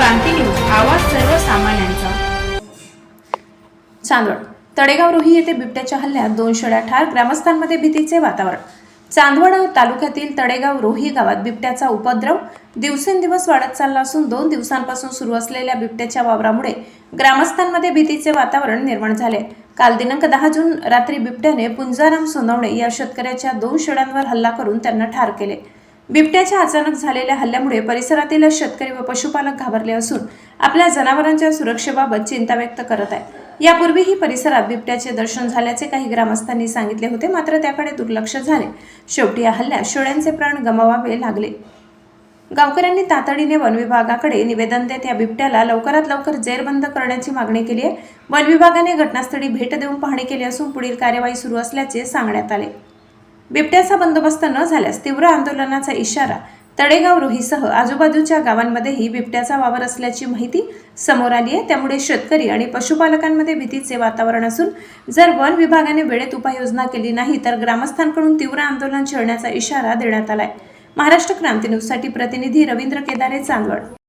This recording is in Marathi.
क्रांती न्यूज आवाज सर्वसामान्यांचा. चांदवड तडेगाव रोही येथे बिबट्याच्या हल्ल्यात दोन शेळ्या ठार ग्रामस्थांमध्ये भीतीचे वातावरण. चांदवड तालुक्यातील तडेगाव रोही गावात बिबट्याचा उपद्रव दिवसेंदिवस वाढत चालला असून दोन दिवसांपासून सुरू असलेल्या बिबट्याच्या वावरामुळे ग्रामस्थांमध्ये भीतीचे वातावरण निर्माण झाले. काल दिनांक दहा जून रात्री बिबट्याने पुंजाराम सोनवणे या शेतकऱ्याच्या दोन शेळ्यांवर हल्ला करून त्यांना ठार केले. बिबट्याच्या अचानक झालेल्या हल्ल्यामुळे परिसरातील शेतकरी व पशुपालक घाबरले असून आपल्या जनावरांच्या सुरक्षेबाबत चिंता व्यक्त करत आहे यापूर्वीही परिसरात बिबट्याचे दर्शन झाल्याचे काही ग्रामस्थांनी सांगितले होते मात्र त्याकडे दुर्लक्ष झाले. शेवटी या हल्ल्यात शेळ्यांचे प्राण गमवावे लागले. गावकऱ्यांनी तातडीने वन विभागाकडे निवेदन देत या बिबट्याला लवकरात लवकर जेरबंद करण्याची मागणी केली आहे. वन विभागाने घटनास्थळी भेट देऊन पाहणी केली असून पुढील कार्यवाही सुरू असल्याचे सांगण्यात आले. बिबट्याचा बंदोबस्त न झाल्यास तीव्र आंदोलनाचा इशारा तडेगाव रोहीसह आजूबाजूच्या गावांमध्येही बिबट्याचा वावर असल्याची माहिती समोर आली आहे. त्यामुळे शेतकरी आणि पशुपालकांमध्ये भीतीचे वातावरण असून जर वन विभागाने वेळेत उपाययोजना केली नाही तर ग्रामस्थांकडून तीव्र आंदोलन छेडण्याचा इशारा देण्यात आलाय. महाराष्ट्र क्रांती न्यूजसाठी प्रतिनिधी रवींद्र केदारे चांदवड